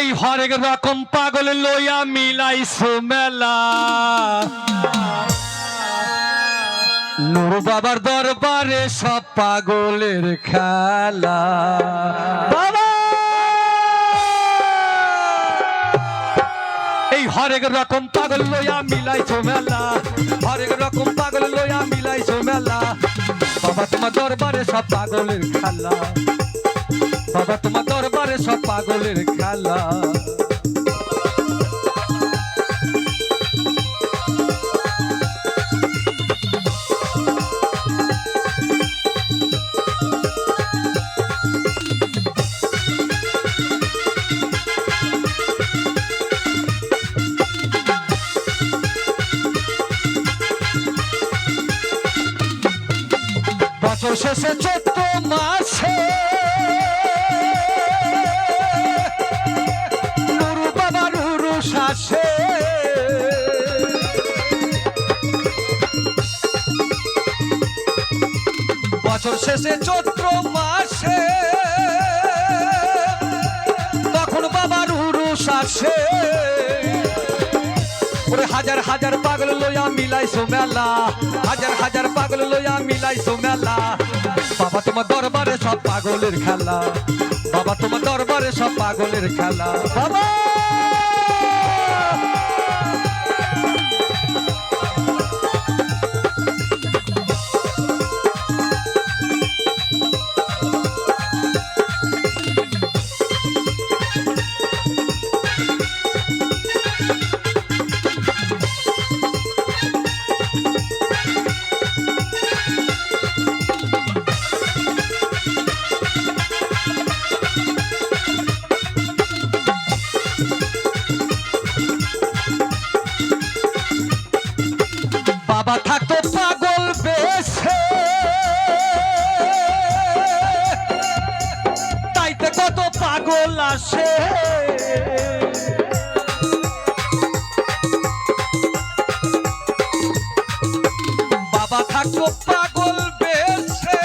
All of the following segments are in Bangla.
এই হরেক রকম পাগল লইয়া মিলাইছো মেলা। নুর বাবার দরবারে সব পাগলের খেলা। এই হরেক রকম পাগল লইয়া মিলাইছো মেলা। হরেক রকম পাগল লইয়া মিলাইছো মেলা। বাবা, তোমার দরবারে সব পাগলের খেলা। বাবা, তোমার দরবারে সব পাগলের খেলা। বছর শেষে চৈত্র মাসে শাসে বছর শেষে চৈত্র মাসে তখন বাবা নুরু শাসে ওরে হাজার হাজার পাগল লইয়া মিলাইছো মেলা, হাজার হাজার পাগল লইয়া মিলাইছো মেলা। বাবা, তোমার দরবারে সব পাগলের খেলা, বাবা, তোমার দরবারে সব পাগলের খেলা। বাবা! বাবা থাকতো পাগল বেশে। তাইতে কত পাগল আসে। বাবা থাকতো পাগল বেশে।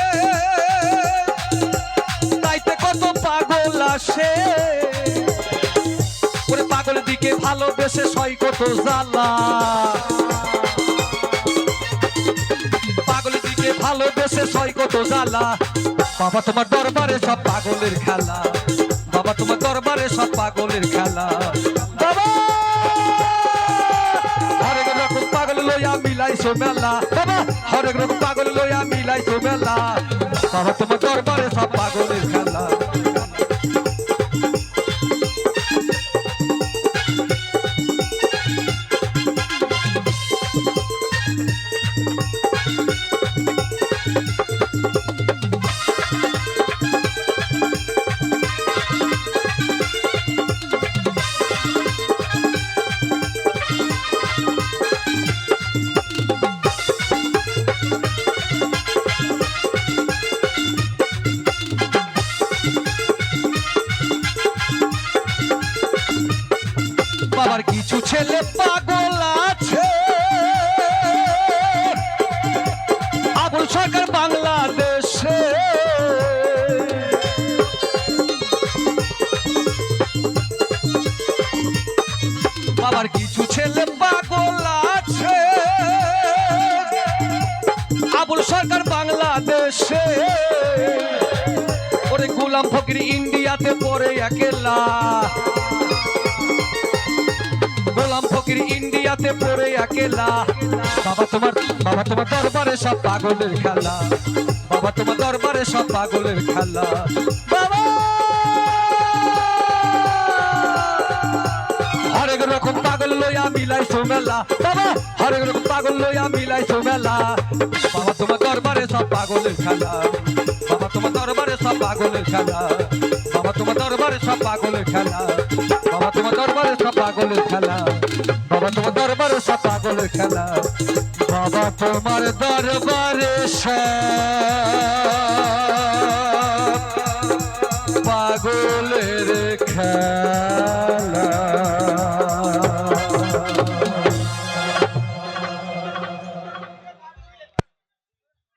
তাইতে কত পাগল আসে। ওরে পাগল দিকে ভালোবেসে সই কত জ্বালা। ভালোবেসে সই কত জ্বালা। বাবা, তোমার দরবারে সব পাগলের খেলা। বাবা, তোমার দরবারে সব পাগলের খেলা। হরেক রকম পাগল লইয়া মিলাইছো মেলা। হরেক রকম পাগল লইয়া মিলাইছো মেলা। বাবা, তোমার দরবারে সব বাবার কিছু ছেলে পাগল আছে। আবুল সরকার বাংলাদেশে। বাবার কিছু ছেলে পাগল আছে। আবুল সরকার বাংলাদেশে। ওরে গোলাম ফকির, ইন্ডিয়াতে পড়ে একেলা। ফকির ইন্ডিয়াতে পড়ে একেলা বাবা তোমার বাবা তোমার দরবারে সব পাগলের খেলা। বাবা তোমার দরবারে সব পাগলের খেলা। হরেক রকম পাগল লইয়া মিলাইছো মেলা। বাবা! হরেক রকম পাগল লইয়া মিলাইছো মেলা। বাবা তোমার দরবারে সব পাগলের খেলা। বাবা তোমার দরবারে সব পাগলের খেলা। বাবা তোমার দরবারে সব পাগলের খেলা। খেলা বাবা তোমার দরবারে পাগলের খেলা।